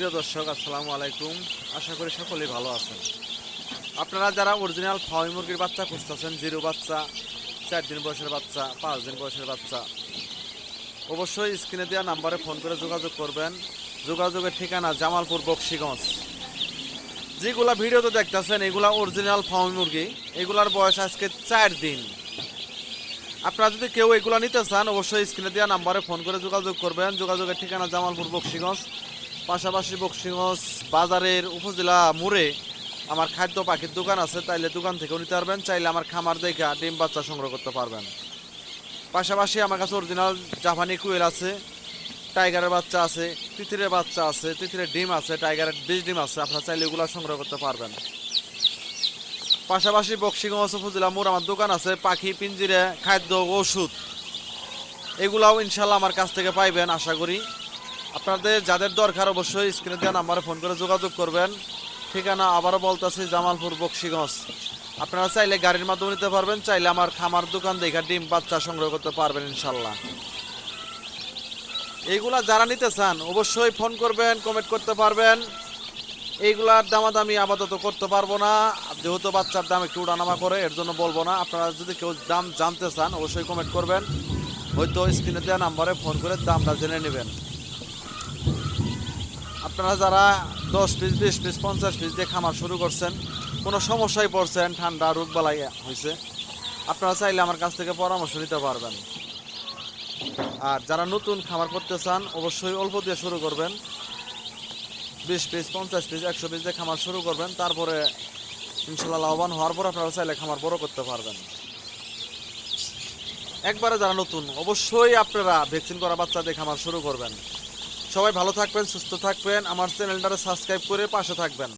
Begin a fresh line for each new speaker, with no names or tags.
প্রিয় দর্শক, আসসালামু আলাইকুম। আশা করি সকলেই ভালো আছেন। আপনারা যারা অরিজিনাল ফাওয়াই মুরগির বাচ্চা খুঁজতেছেন, জিরো বাচ্চা, চার দিন বয়সের বাচ্চা, পাঁচ দিন বয়সের বাচ্চা, অবশ্যই স্ক্রিনে দেওয়া নাম্বারে ফোন করে যোগাযোগ করবেন। যোগাযোগের ঠিকানা জামালপুর, বক্সিগঞ্জ। যেগুলা ভিডিওতে দেখতেছেন, এগুলা অরিজিনাল ফাওয়াই মুরগি, এগুলার বয়স আজকে চার দিন। আপনারা যদি কেউ এগুলা নিতে চান, অবশ্যই স্ক্রিনে দেওয়া নাম্বারে ফোন করে যোগাযোগ করবেন। যোগাযোগের ঠিকানা জামালপুর, বক্সিগঞ্জ। পাশাপাশি বক্সিগঞ্জ বাজারের উপজেলা মোড়ে আমার খাদ্য পাখির দোকান আছে, তাইলে দোকান থেকেও নিতে পারবেন, চাইলে আমার খামার দেখা ডিম বাচ্চা সংগ্রহ করতে পারবেন। পাশাপাশি আমার কাছে অরিজিনাল জাপানি কুয়েল আছে, টাইগারের বাচ্চা আছে, তিতিরের বাচ্চা আছে, তিতিরের ডিম আছে, টাইগারের বিষ ডিম আছে, আপনারা চাইলে এগুলো সংগ্রহ করতে পারবেন। পাশাপাশি বক্সিগঞ্জ উপজেলা মোড় আমার দোকান আছে, পাখি পিঞ্জিরে খাদ্য ওষুধ। এগুলাও ইনশাল্লাহ আমার কাছ থেকে পাইবেন, আশা করি। আপনাদের যাদের দরকার অবশ্যই স্ক্রিনে দেওয়া নাম্বারে ফোন করে যোগাযোগ করবেন। ঠিকানা আবারও বলতেছি জামালপুর, বক্সিগঞ্জ। আপনারা চাইলে গাড়ির মাধ্যমে নিতে পারবেন, চাইলে আমার খামার দোকান দেখে ডিম, বাচ্চা সংগ্রহ করতে পারবেন ইনশাল্লাহ এইগুলা যারা নিতে চান, অবশ্যই ফোন করবেন কমেন্ট করতে পারবেন। এইগুলার দামাদামি আপাতত করতে পারব না। যেহেতু বাচ্চার দাম একটু উঠানামা করে, এর জন্য বলব না। আপনারা যদি কেউ দাম জানতে চান, অবশ্যই কমেন্ট করবেন। হয়তো স্ক্রিনে দেওয়া নাম্বারে ফোন করে দামটা জেনে নেবেন। আপনারা যারা দশ পিস, বিশ পিস, পঞ্চাশ পিস দিয়ে খামার শুরু করছেন, কোনো সমস্যায় পড়ছেন, ঠান্ডা রোগ বালাই হয়েছে আপনারা চাইলে আমার কাছ থেকে পরামর্শ নিতে পারবেন। আর যারা নতুন খামার করতে চান, অবশ্যই অল্প দিয়ে শুরু করবেন। বিশ পিস, পঞ্চাশ পিস, একশো পিস দিয়ে খামার শুরু করবেন, তারপরে ইনশাল্লাহ লাভবান হওয়ার পর আপনারা চাইলে খামার বড় করতে পারবেন। একবারে যারা নতুন, অবশ্যই আপনারা ভ্যাকসিন করা বাচ্চা দিয়ে খামার শুরু করবেন। সবাই ভালো থাকবেন সুস্থ থাকবেন। আমার চ্যানেলটারে সাবস্ক্রাইব করে পাশে থাকবেন।